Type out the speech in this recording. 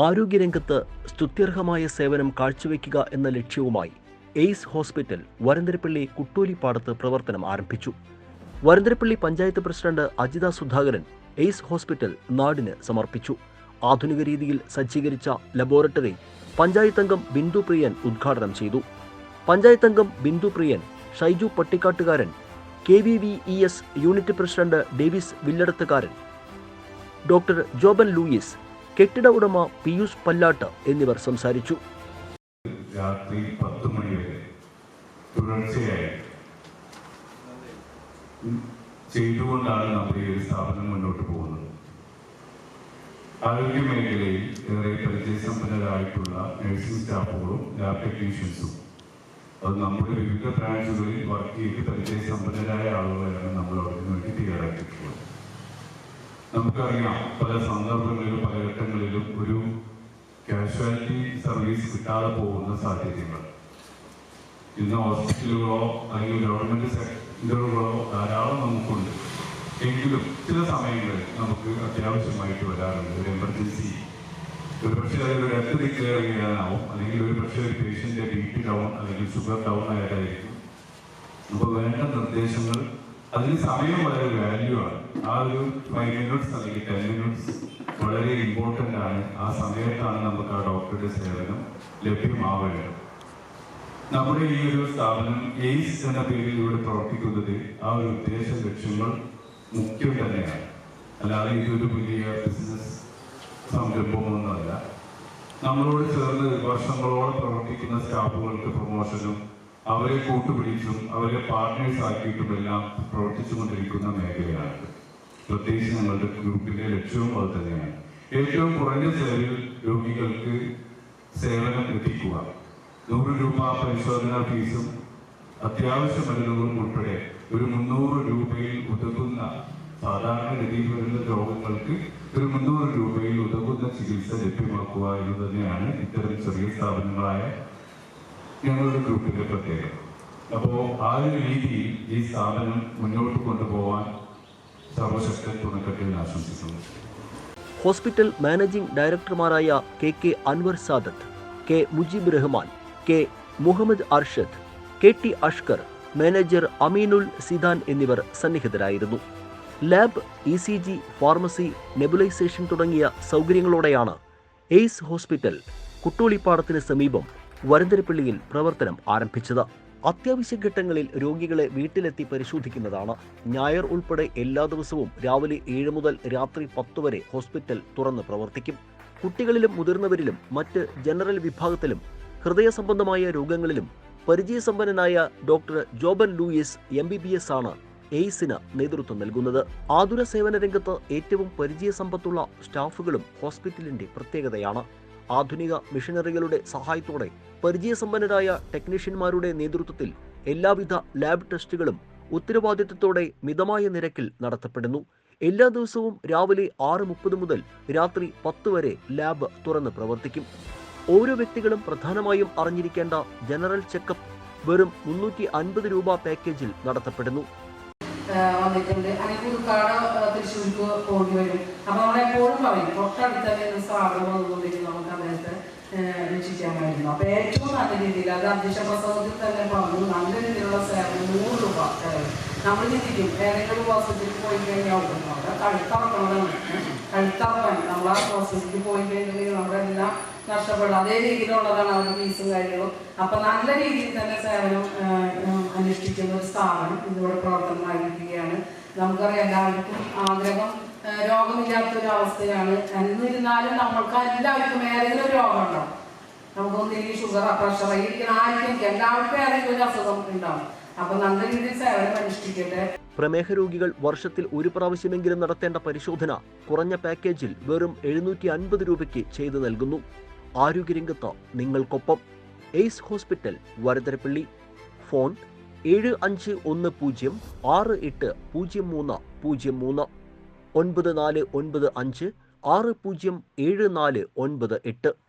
ആരോഗ്യരംഗത്ത് സ്തുത്യർഹമായ സേവനം കാഴ്ചവെക്കുക എന്ന ലക്ഷ്യവുമായി എയ്സ് ഹോസ്പിറ്റൽ വരന്തരപ്പള്ളി കുട്ടൂലിപ്പാടത്ത് പ്രവർത്തനം ആരംഭിച്ചു. Varantharappally panchayat president Ajitha Sudhakaran Ace hospital നാടിന് സമർപ്പിച്ചു. ആധുനിക രീതിയിൽ സജ്ജീകരിച്ച ലബോറട്ടറി പഞ്ചായത്ത് അംഗം ബിന്ദു പ്രിയൻ ഉദ്ഘാടനം ചെയ്തു. പഞ്ചായത്ത് അംഗം Bindu Priyan Shaiju Pattikkattukaran K V V E S unit president Davis Villadathukaran doctor Joben Louis കെട്ടിട ഉടമ പിയൂഷ് പല്ലാട്ട് എന്നിവർ സംസാരിച്ചു. രാത്രി പത്ത് മണി വരെ തുടർച്ചയായി ചെയ്തുകൊണ്ടാണ് നമ്മുടെ ഈ സ്ഥാപനം മുന്നോട്ട് പോകുന്നത്. ആരോഗ്യ മേഖലയിൽ ഏറെ പരിചയസമ്പന്നരായിട്ടുള്ള നഴ്സിംഗ് സ്റ്റാഫുകളും ലാബ് ടെക്നീഷ്യൻസും അത് നമ്മുടെ വിവിധ ബ്രാഞ്ചുകളിൽ വർക്ക് ചെയ്ത് പരിചയസമ്പന്നരായ ആളുകളെയാണ് നമ്മൾ അതിനു വേണ്ടി തയ്യാറാക്കിയിട്ടുള്ളത് നമുക്കറിയാം പല സന്ദർഭങ്ങളിലും പല ഘട്ടങ്ങളിലും ഒരു കാഷ്വാലിറ്റി സർവീസ് കിട്ടാതെ പോകുന്ന സാഹചര്യങ്ങൾ. ഇന്ന് ഹോസ്പിറ്റലുകളോ അല്ലെങ്കിൽ ഗവൺമെന്റ് സെക്ടറുകളോ ധാരാളം നമുക്കുണ്ട്. എങ്കിലും ചില സമയങ്ങളിൽ നമുക്ക് അത്യാവശ്യമായിട്ട് വരാറുണ്ട്. ഒരു എമർജൻസി ഒരു പക്ഷേ അതിലൊരു ഡെത്ത് ഡിക്ലെയർ ചെയ്യാനാവും. അല്ലെങ്കിൽ ഒരു പക്ഷേ ഒരു പേഷ്യന്റെ ബി പി ഡൗൺ അല്ലെങ്കിൽ ഷുഗർ ഡൗൺ ആയിട്ടായിരിക്കും. അപ്പോൾ വേണ്ട നിർദ്ദേശങ്ങൾ അതിന് സമയം വളരെ വാല്യൂ ആണ്. ആ ഒരു ഫൈവ് മിനിറ്റ്സ് അല്ലെങ്കിൽ ടെൻ മിനിറ്റ്സ് വളരെ ഇമ്പോർട്ടന്റ് ആണ്. ആ സമയത്താണ് നമുക്ക് ആ ഡോക്ടറുടെ സേവനം ലഭ്യമാവേണ്ടത് നമ്മുടെ ഈ ഒരു സ്ഥാപനം എയ്സ് എന്ന പേരിൽ ഇവിടെ പ്രവർത്തിക്കുന്നത് ആ ഒരു ഉദ്ദേശ ലക്ഷ്യങ്ങൾ മുഖ്യം തന്നെയാണ്. അല്ലാതെ ഇതൊരു വലിയ ബിസിനസ് സംരംഭമൊന്നുമല്ല. നമ്മളോട് ചേർന്ന് വർഷങ്ങളോളം പ്രവർത്തിക്കുന്ന സ്റ്റാഫുകൾക്ക് പ്രൊമോഷനും അവരെ കൂട്ടുപിടിച്ചും അവരെ പാർട്ട്നേഴ്സ് ആക്കിയിട്ടും എല്ലാം പ്രവർത്തിച്ചുകൊണ്ടിരിക്കുന്ന മേഖലയാണ്. പ്രത്യേകിച്ച് ഞങ്ങളുടെ ഗ്രൂപ്പിന്റെ ലക്ഷ്യവും അത് തന്നെയാണ്. ഏറ്റവും കുറഞ്ഞ ചെലവിൽ രോഗികൾക്ക് സേവനം എത്തിക്കുക നൂറ് രൂപ പരിശോധനാ ഫീസും അത്യാവശ്യ മരുന്നുകളും ഉൾപ്പെടെ ഒരു മുന്നൂറ് രൂപയിൽ ഉതകുന്ന സാധാരണ ഗതിയിൽ വരുന്ന രോഗങ്ങൾക്ക് ഒരു മുന്നൂറ് രൂപയിൽ ഉതകുന്ന ചികിത്സ ലഭ്യമാക്കുക എന്ന് തന്നെയാണ് ഇത്തരം ചെറിയ സ്ഥാപനങ്ങളായ ഞങ്ങളുടെ ഗ്രൂപ്പിന്റെ പ്രത്യേകത. അപ്പോൾ ആ ഒരു രീതിയിൽ ഈ സ്ഥാപനം മുന്നോട്ട് കൊണ്ടുപോകാൻ സർവശക്തൻ തുണക്കട്ടെ എന്ന് ആശംസിക്കുന്നു. Hospital managing ഡയറക്ടർമാരായ K K Anwar Sadath K Mujeeb Rahman K Muhammad Arshad K T Ashkar manager Aminul Zidan എന്നിവർ സന്നിഹിതരായിരുന്നു. Lab E C G pharmacy nebulisation തുടങ്ങിയ സൗകര്യങ്ങളോടെയാണ് എയ്സ് ഹോസ്പിറ്റൽ കുട്ടോളിപ്പാടത്തിന് സമീപം വരന്തരപ്പള്ളിയിൽ പ്രവർത്തനം ആരംഭിച്ചത്. അത്യാവശ്യ ഘട്ടങ്ങളിൽ രോഗികളെ വീട്ടിലെത്തി പരിശോധിക്കുന്നതാണ്. ഞായർ ഉൾപ്പെടെ എല്ലാ ദിവസവും രാവിലെ ഏഴ് മുതൽ രാത്രി പത്ത് വരെ ഹോസ്പിറ്റൽ തുറന്ന് പ്രവർത്തിക്കും. കുട്ടികളിലും മുതിർന്നവരിലും മറ്റ് ജനറൽ വിഭാഗത്തിലും ഹൃദയ സംബന്ധമായ രോഗങ്ങളിലും പരിചയസമ്പന്നനായ doctor Joben Louis M B B S ആണ് എയ്സിന് നേതൃത്വം നൽകുന്നത്. ആതുര സേവന രംഗത്ത് ഏറ്റവും പരിചയസമ്പത്തുള്ള സ്റ്റാഫുകളും ഹോസ്പിറ്റലിന്റെ പ്രത്യേകതയാണ്. ആധുനിക മിഷനറികളുടെ സഹായത്തോടെ പരിചയസമ്പന്നരായ ടെക്നീഷ്യന്മാരുടെ നേതൃത്വത്തിൽ എല്ലാവിധ ലാബ് ടെസ്റ്റുകളും ഉത്തരവാദിത്തത്തോടെ മിതമായ നിരക്കിൽ നടത്തപ്പെടുന്നു. എല്ലാ ദിവസവും രാവിലെ ആറ് മുപ്പത് മുതൽ രാത്രി പത്ത് വരെ ലാബ് തുറന്ന് പ്രവർത്തിക്കും. ഓരോ വ്യക്തികളും പ്രധാനമായും അറിഞ്ഞിരിക്കേണ്ട ജനറൽ ചെക്കപ്പ് വെറും മുന്നൂറ്റി അൻപത് രൂപ പാക്കേജിൽ നടത്തപ്പെടുന്നു. വന്നിട്ടുണ്ട്. അങ്ങനെ തൃശ്ശൂർക്ക് പോകേണ്ടി വരും. അപ്പൊ നമ്മളെപ്പോഴും പറയും തൊട്ടടുത്ത് തന്നെ സ്ഥാപനം ഏഹ് രക്ഷിക്കാമായിരുന്നു അപ്പൊ ഏറ്റവും നല്ല രീതിയിൽ അത് അധ്യക്ഷ പ്രസവത്തിൽ തന്നെ പറഞ്ഞു. നല്ല രീതിയിലുള്ള സേവനം നൂറ് രൂപ നമ്മൾ ചിന്തിക്കും ഏതെങ്കിലും ഹോസ്പിറ്റലിൽ പോയി കഴിഞ്ഞാൽ അവിടെ കഴുത്തറക്കണതാണ് കഴുത്തറക്കാൻ നമ്മൾ ആ ഹോസ്പിറ്റലിൽ പോയി കഴിഞ്ഞിട്ടുണ്ടെങ്കിൽ നമ്മുടെ നഷ്ടപ്പെടും. അതേ രീതിയിലുള്ളതാണ് അവരുടെ ഫീസും കാര്യങ്ങളും. അപ്പൊ നല്ല രീതിയിൽ തന്നെ സേവനം അനുഷ്ഠിക്കുന്ന ഒരു സ്ഥാപനം ഇതിലൂടെ പ്രവർത്തനം ആരംഭിക്കുകയാണ് നമുക്കറിയാം എല്ലാവർക്കും ആഗ്രഹം രോഗമില്ലാത്ത ഒരു അവസ്ഥയാണ് എന്നിരുന്നാലും നമ്മൾക്ക് എല്ലാവർക്കും ഏതെങ്കിലും രോഗം ഉണ്ടാവും നമുക്കൊന്നില്ലെങ്കിൽ ഷുഗർ പ്രഷർ ഇരിക്കുന്ന ആർക്കും എല്ലാവർക്കും ആരെങ്കിലും ഒരു അസുഖം ഉണ്ടാവും. അപ്പൊ നല്ല രീതിയിൽ സേവനം അനുഷ്ഠിക്കട്ടെ. പ്രമേഹ രോഗികൾ വർഷത്തിൽ ഒരു പ്രാവശ്യമെങ്കിലും നടത്തേണ്ട പരിശോധന കുറഞ്ഞ പാക്കേജിൽ വെറും എഴുന്നൂറ്റി അൻപത് രൂപയ്ക്ക് ചെയ്തു നൽകുന്നു. ആരോഗ്യരംഗത്ത് നിങ്ങൾക്കൊപ്പം. Ace hospital വരതരപ്പള്ളി. ഫോൺ ഏഴ് അഞ്ച് ഒന്ന് പൂജ്യം ആറ് എട്ട് പൂജ്യം മൂന്ന് പൂജ്യം മൂന്ന്. ഒൻപത് നാല് ഒൻപത് അഞ്ച് ആറ് പൂജ്യം ഏഴ് നാല് ഒൻപത് എട്ട്.